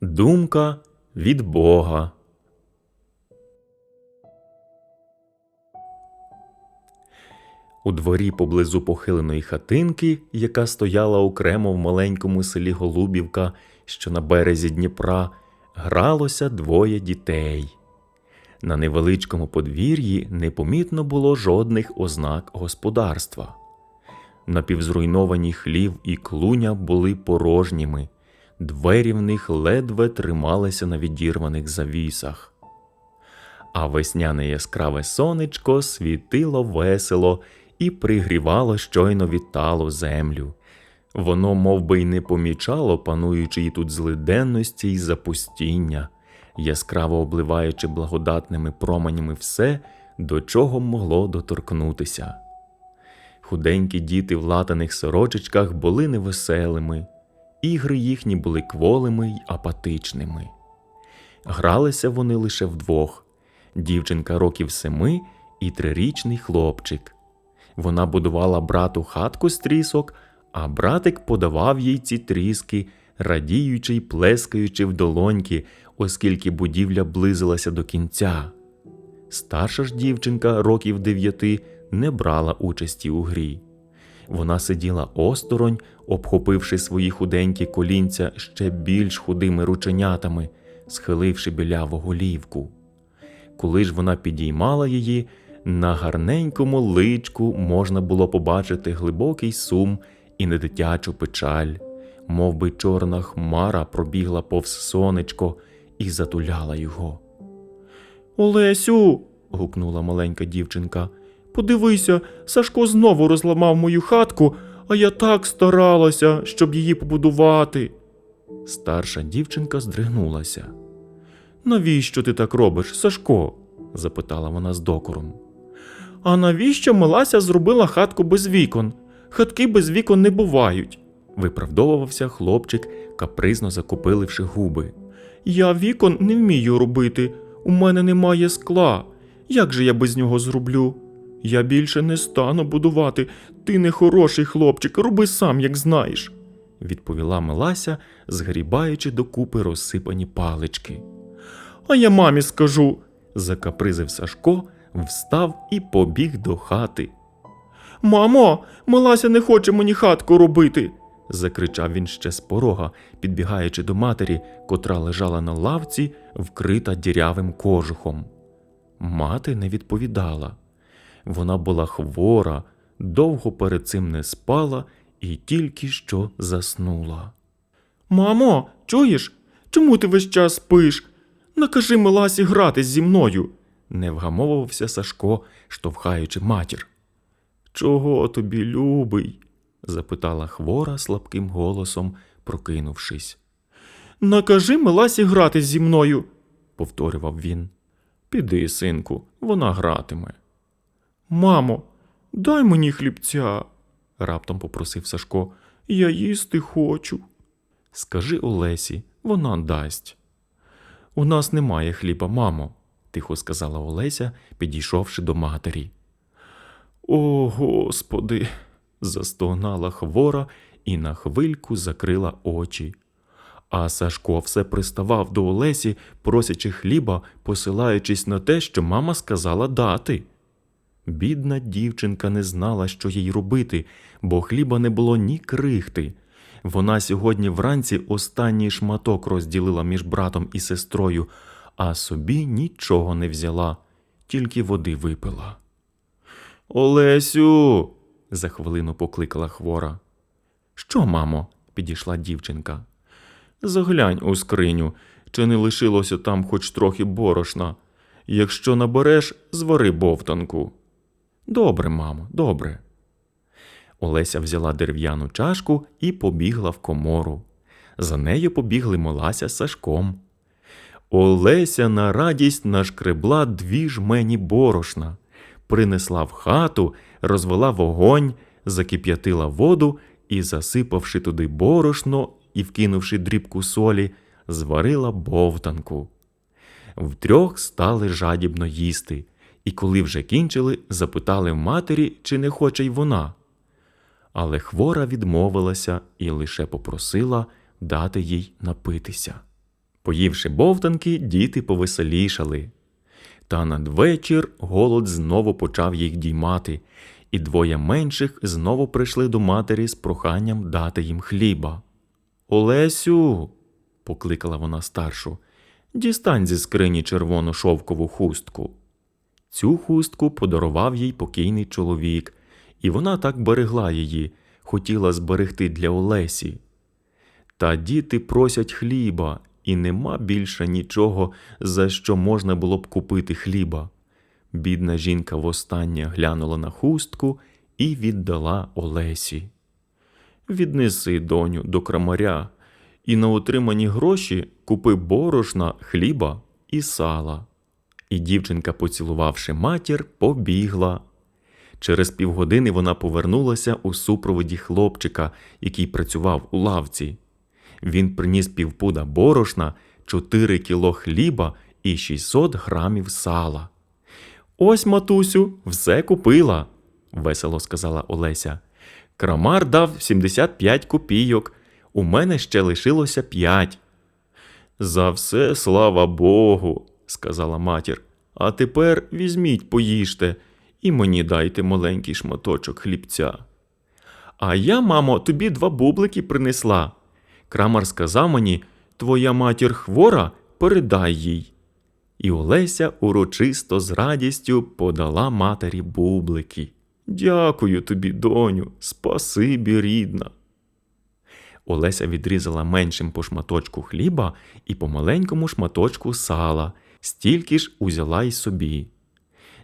Думка від Бога. У дворі поблизу похиленої хатинки, яка стояла окремо в маленькому селі Голубівка, що на березі Дніпра, гралося двоє дітей. На невеличкому подвір'ї непомітно було жодних ознак господарства. Напівзруйновані хлів і клуня були порожніми, двері в них ледве трималися на відірваних завісах. А весняне яскраве сонечко світило весело і пригрівало щойно вітало землю. Воно мов би, й не помічало пануючої тут злиденності й запустіння, яскраво обливаючи благодатними променями все, до чого могло доторкнутися. Худенькі діти в латаних сорочечках були невеселими, ігри їхні були кволими й апатичними. Гралися вони лише вдвох дівчинка років семи і трирічний хлопчик. Вона будувала брату хатку з трісок, а братик подавав їй ці тріски, радіючи й плескаючи в долоньки, оскільки будівля близилася до кінця. Старша ж дівчинка років дев'яти не брала участі у грі. Вона сиділа осторонь, обхопивши свої худенькі колінця ще більш худими рученятами, схиливши біляву голівку. Коли ж вона підіймала її, на гарненькому личку можна було побачити глибокий сум і недитячу печаль, мов би чорна хмара пробігла повз сонечко і затуляла його. Олесю, гукнула маленька дівчинка. Подивися, Сашко знову розламав мою хатку, а я так старалася, щоб її побудувати. Старша дівчинка здригнулася. Навіщо ти так робиш, Сашко? запитала вона з докором. А навіщо Милася зробила хатку без вікон? Хатки без вікон не бувають. Виправдовувався хлопчик, капризно закупиливши губи. Я вікон не вмію робити, у мене немає скла. Як же я без нього зроблю? Я більше не стану будувати. Ти не хороший хлопчик, роби сам, як знаєш. відповіла Милася, згрібаючи докупи розсипані палички. А я мамі скажу. Закапризив Сашко, встав і побіг до хати. Мамо, Милася не хоче мені хатку робити. закричав він ще з порога, підбігаючи до матері, котра лежала на лавці, вкрита дірявим кожухом. Мати не відповідала. Вона була хвора, довго перед цим не спала і тільки що заснула. Мамо, чуєш? Чому ти весь час спиш? Накажи Миласі грати зі мною. Не вгамовувався Сашко, штовхаючи матір. Чого тобі, любий? запитала хвора слабким голосом, прокинувшись. Накажи Миласі грати зі мною. повторював він. Піди, синку, вона гратиме. Мамо, дай мені хлібця. раптом попросив Сашко. Я їсти хочу. Скажи Олесі, вона дасть. У нас немає хліба, мамо, тихо сказала Олеся, підійшовши до матері. О, Господи. Застогнала хвора і на хвильку закрила очі. А Сашко все приставав до Олесі, просячи хліба, посилаючись на те, що мама сказала дати. Бідна дівчинка не знала, що їй робити, бо хліба не було ні крихти. Вона сьогодні вранці останній шматок розділила між братом і сестрою, а собі нічого не взяла, тільки води випила. Олесю. За хвилину покликала хвора. Що, мамо? підійшла дівчинка. Заглянь у скриню, чи не лишилося там хоч трохи борошна. Якщо набереш, звари бовтанку. Добре, мамо, добре. Олеся взяла дерев'яну чашку і побігла в комору. За нею побігли Молася з Сашком. Олеся на радість нашкребла дві жмені борошна, принесла в хату, розвела вогонь, закип'ятила воду і, засипавши туди борошно і вкинувши дрібку солі, зварила бовтанку. Втрьох стали жадібно їсти, і коли вже кінчили, запитали в матері, чи не хоче й вона. Але хвора відмовилася і лише попросила дати їй напитися. Поївши бовтанки, діти повеселішали. Та надвечір голод знову почав їх діймати, і двоє менших знову прийшли до матері з проханням дати їм хліба. Олесю, покликала вона старшу, дістань зі скрині червону шовкову хустку. Цю хустку подарував їй покійний чоловік, і вона так берегла її, хотіла зберегти для Олесі. Та діти просять хліба, і нема більше нічого, за що можна було б купити хліба. Бідна жінка востаннє глянула на хустку і віддала Олесі. Віднеси, доню, до крамаря, і на отримані гроші купи борошна, хліба і сала. І дівчинка, поцілувавши матір, побігла. Через півгодини вона повернулася у супроводі хлопчика, який працював у лавці. Він приніс півпуда борошна, 4 кіло хліба і 600 грамів сала. Ось, матусю, все купила, весело сказала Олеся. Крамар дав 75 копійок, у мене ще лишилося 5. За все слава Богу, сказала матір. А тепер візьміть, поїжте, і мені дайте маленький шматочок хлібця. А я, мамо, тобі два бублики принесла. Крамар сказав мені, твоя матір хвора, передай їй. І Олеся урочисто з радістю подала матері бублики. Дякую тобі, доню, спасибі, рідна. Олеся відрізала меншим по шматочку хліба і по маленькому шматочку сала, стільки ж узяла й собі.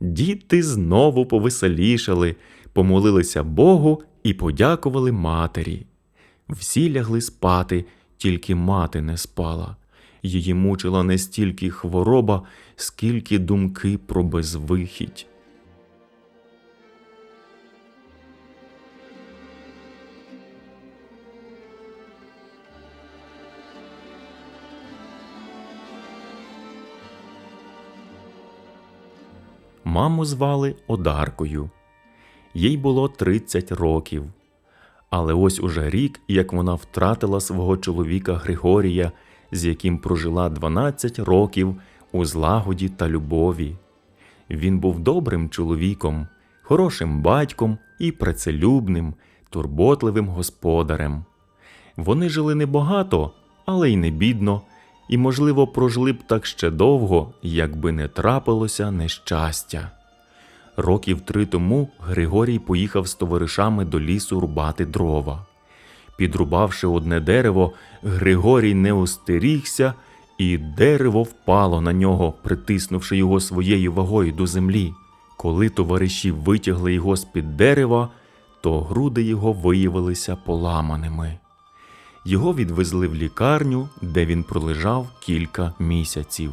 Діти знову повеселішали, помолилися Богу і подякували матері. Всі лягли спати, тільки мати не спала. Її мучила не стільки хвороба, скільки думки про безвихідь. Маму звали Одаркою. Їй було 30 років. Але ось уже рік, як вона втратила свого чоловіка Григорія, з яким прожила 12 років у злагоді та любові. Він був добрим чоловіком, хорошим батьком і працелюбним, турботливим господарем. Вони жили небагато, але й не бідно, і, можливо, прожили б так ще довго, якби не трапилося нещастя. Років три тому Григорій поїхав з товаришами до лісу рубати дрова. Підрубавши одне дерево, Григорій не остерігся, і дерево впало на нього, притиснувши його своєю вагою до землі. Коли товариші витягли його з-під дерева, то груди його виявилися поламаними. Його відвезли в лікарню, де він пролежав кілька місяців.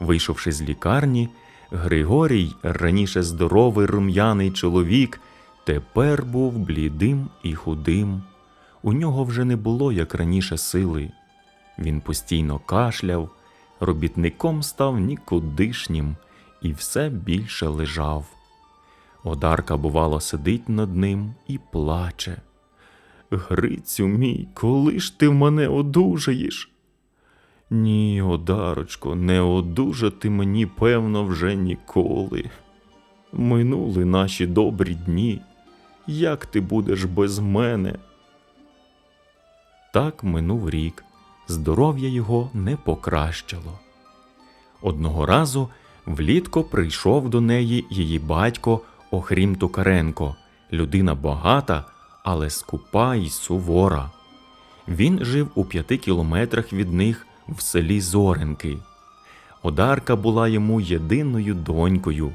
Вийшовши з лікарні, Григорій, раніше здоровий рум'яний чоловік, тепер був блідим і худим. У нього вже не було, як раніше, сили. Він постійно кашляв, робітником став нікудишнім і все більше лежав. Одарка, бувало, сидить над ним і плаче. Грицю мій, коли ж ти мене одужаєш? Ні, Одарочко, не одужати мені, певно, вже ніколи. Минули наші добрі дні. Як ти будеш без мене? Так минув рік. Здоров'я його не покращило. Одного разу влітко прийшов до неї її батько Охрім Токаренко, людина багата, але скупа й сувора. Він жив у п'яти кілометрах від них в селі Зоренки. Одарка була йому єдиною донькою.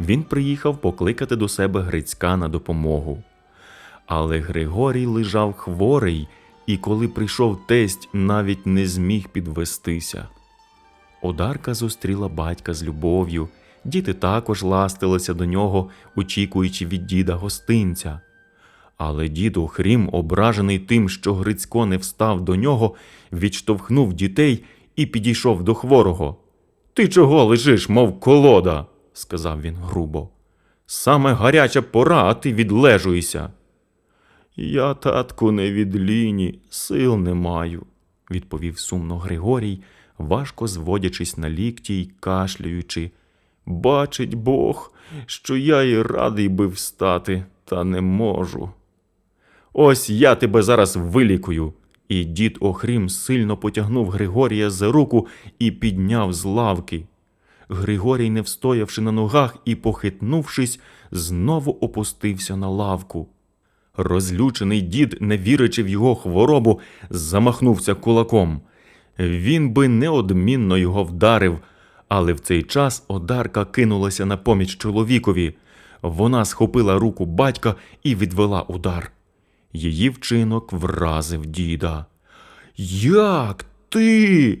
Він приїхав покликати до себе Грицька на допомогу. Але Григорій лежав хворий, і коли прийшов тесть, навіть не зміг підвестися. Одарка зустріла батька з любов'ю, діти також ластилися до нього, очікуючи від діда гостинця. Але дід Охрім, ображений тим, що Грицько не встав до нього, відштовхнув дітей і підійшов до хворого. Ти чого лежиш, мов колода? сказав він грубо. Саме гаряча пора, а ти відлежуєшся. Я, татку, не від ліні, сил не маю, відповів сумно Григорій, важко зводячись на лікті й кашлюючи. Бачить Бог, що я й радий би встати, та не можу. Ось я тебе зараз вилікую. І дід Охрім сильно потягнув Григорія за руку і підняв з лавки. Григорій, не встоявши на ногах і похитнувшись, знову опустився на лавку. Розлючений дід, не вірячи в його хворобу, замахнувся кулаком. Він би неодмінно його вдарив, але в цей час одарка кинулася на поміч чоловікові. Вона схопила руку батька і відвела удар. Її вчинок вразив діда. Як ти?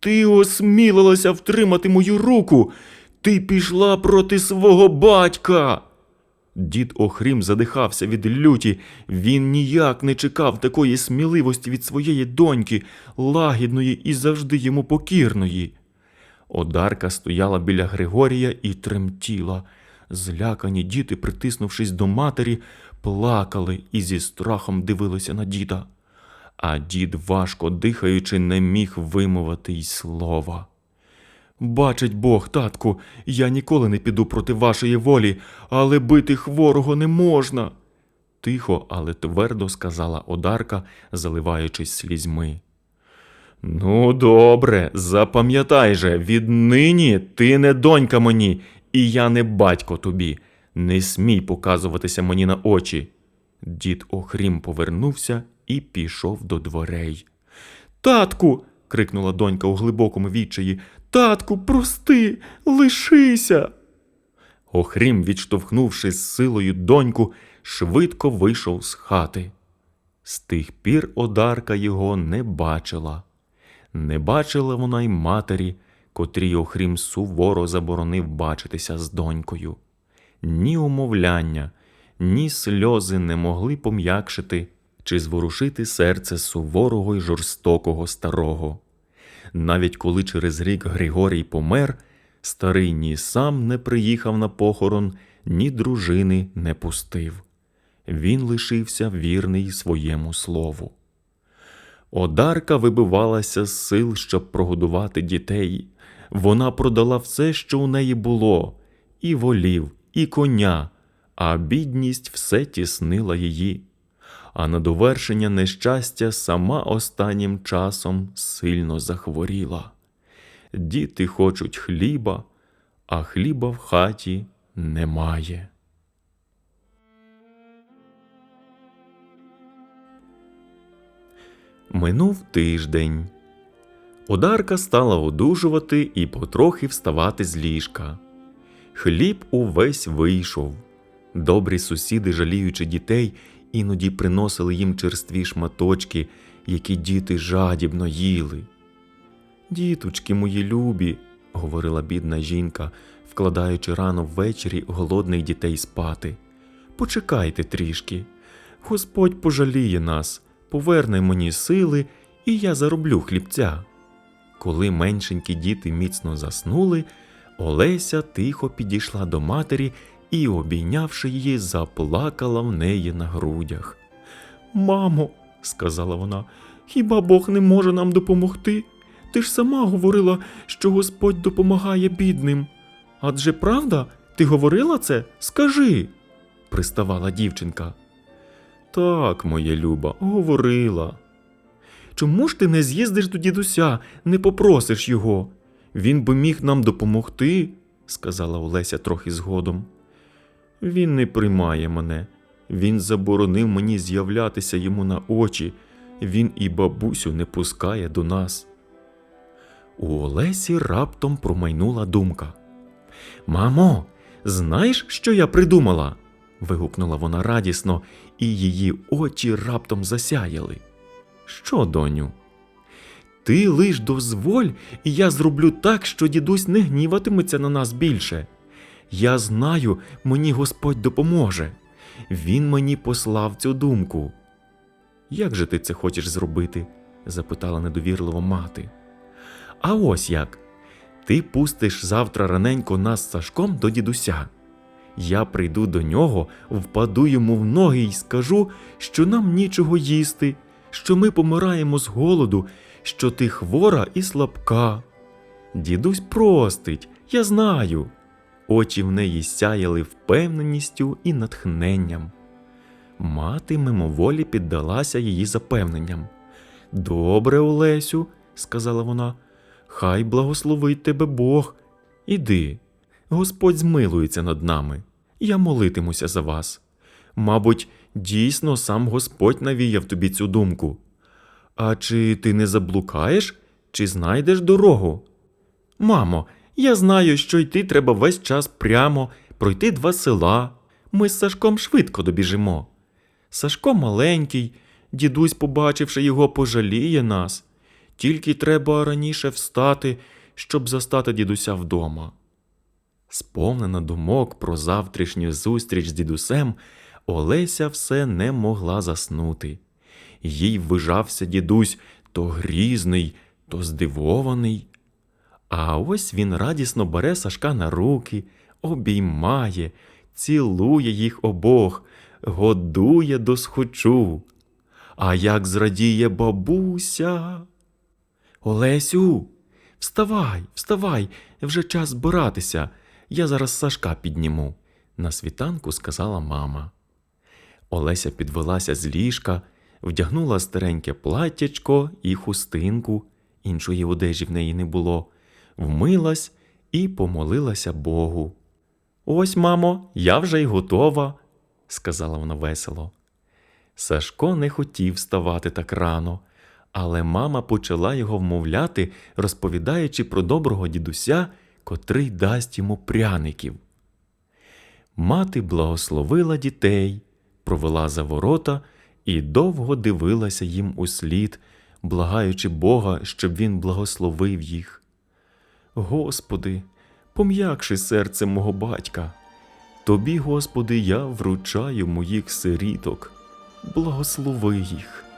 Ти осмілилася втримати мою руку. Ти пішла проти свого батька. Дід Охрім задихався від люті. Він ніяк не чекав такої сміливості від своєї доньки, лагідної і завжди йому покірної. Одарка стояла біля Григорія і тремтіла. Злякані діти, притиснувшись до матері, плакали і зі страхом дивилися на діда. А дід, важко дихаючи, не міг вимовити й слова. Бачить Бог, татку, я ніколи не піду проти вашої волі, але бити хворого не можна. Тихо, але твердо сказала Одарка, заливаючись слізьми. Ну, добре, запам'ятай же, віднині ти не донька мені, і я не батько тобі. Не смій показуватися мені на очі. Дід Охрім повернувся і пішов до дверей. Татку. крикнула донька у глибокому відчаї. Татку, прости, лишися. Охрім, відштовхнувши з силою доньку, швидко вийшов з хати. З тих пір одарка його не бачила. Не бачила вона й матері, котрій Охрім суворо заборонив бачитися з донькою. Ні умовляння, ні сльози не могли пом'якшити чи зворушити серце суворого й жорстокого старого. Навіть коли через рік Григорій помер, старий ні сам не приїхав на похорон, ні дружини не пустив. Він лишився вірний своєму слову. Одарка вибивалася з сил, щоб прогодувати дітей. Вона продала все, що у неї було, і волів, і коня, а бідність все тіснила її. А на довершення нещастя сама останнім часом сильно захворіла. Діти хочуть хліба, а хліба в хаті немає. Минув тиждень. Одарка стала одужувати і потрохи вставати з ліжка. Хліб увесь вийшов. Добрі сусіди, жаліючи дітей, іноді приносили їм черстві шматочки, які діти жадібно їли. Діточки мої любі, говорила бідна жінка, вкладаючи рано ввечері голодних дітей спати. Почекайте трішки. Господь пожаліє нас, поверне мені сили, і я зароблю хлібця. Коли меншенькі діти міцно заснули, Олеся тихо підійшла до матері і, обійнявши її, заплакала в неї на грудях. Мамо, сказала вона, хіба Бог не може нам допомогти? Ти ж сама говорила, що Господь допомагає бідним. Адже правда, ти говорила це? Скажи, приставала дівчинка. Так, моя люба, говорила. Чому ж ти не з'їздиш до дідуся, не попросиш його? Він би міг нам допомогти, сказала Олеся трохи згодом. Він не приймає мене. Він заборонив мені з'являтися йому на очі. Він і бабусю не пускає до нас. У Олесі раптом промайнула думка. Мамо, знаєш, що я придумала? вигукнула вона радісно, і її очі раптом засяяли. Що, доню? Ти лиш дозволь, і я зроблю так, що дідусь не гніватиметься на нас більше. Я знаю, мені Господь допоможе. Він мені послав цю думку. Як же ти це хочеш зробити? запитала недовірливо мати. А ось як. Ти пустиш завтра раненько нас з Сашком до дідуся. Я прийду до нього, впаду йому в ноги і скажу, що нам нічого їсти, що ми помираємо з голоду, що ти хвора і слабка. Дідусь простить, я знаю. Очі в неї сяяли впевненістю і натхненням. Мати мимоволі піддалася її запевненням. Добре, Олесю, сказала вона, хай благословить тебе Бог. Іди, Господь змилується над нами. Я молитимуся за вас. Мабуть, дійсно сам Господь навіяв тобі цю думку. А чи ти не заблукаєш, чи знайдеш дорогу? Мамо, я знаю, що йти треба весь час прямо, пройти два села. Ми з Сашком швидко добіжимо. Сашко маленький, дідусь, побачивши його, пожаліє нас. Тільки треба раніше встати, щоб застати дідуся вдома. Сповнена думок про завтрашню зустріч з дідусем, Олеся все не могла заснути. Їй вижався дідусь то грізний, то здивований. А ось він радісно бере Сашка на руки, обіймає, цілує їх обох, годує до схочу. А як зрадіє бабуся. Олесю, вставай, вставай, вже час збиратися. Я зараз Сашка підніму, на світанку сказала мама. Олеся підвелася з ліжка, вдягнула стареньке платтячко і хустинку, іншої одежі в неї не було, вмилась і помолилася Богу. Ось, мамо, я вже й готова, сказала вона весело. Сашко не хотів вставати так рано, але мама почала його вмовляти, розповідаючи про доброго дідуся, котрий дасть йому пряників. Мати благословила дітей, провела за ворота і довго дивилася їм услід, благаючи Бога, щоб він благословив їх. Господи, пом'якши серце мого батька. Тобі, Господи, я вручаю моїх сиріток, благослови їх.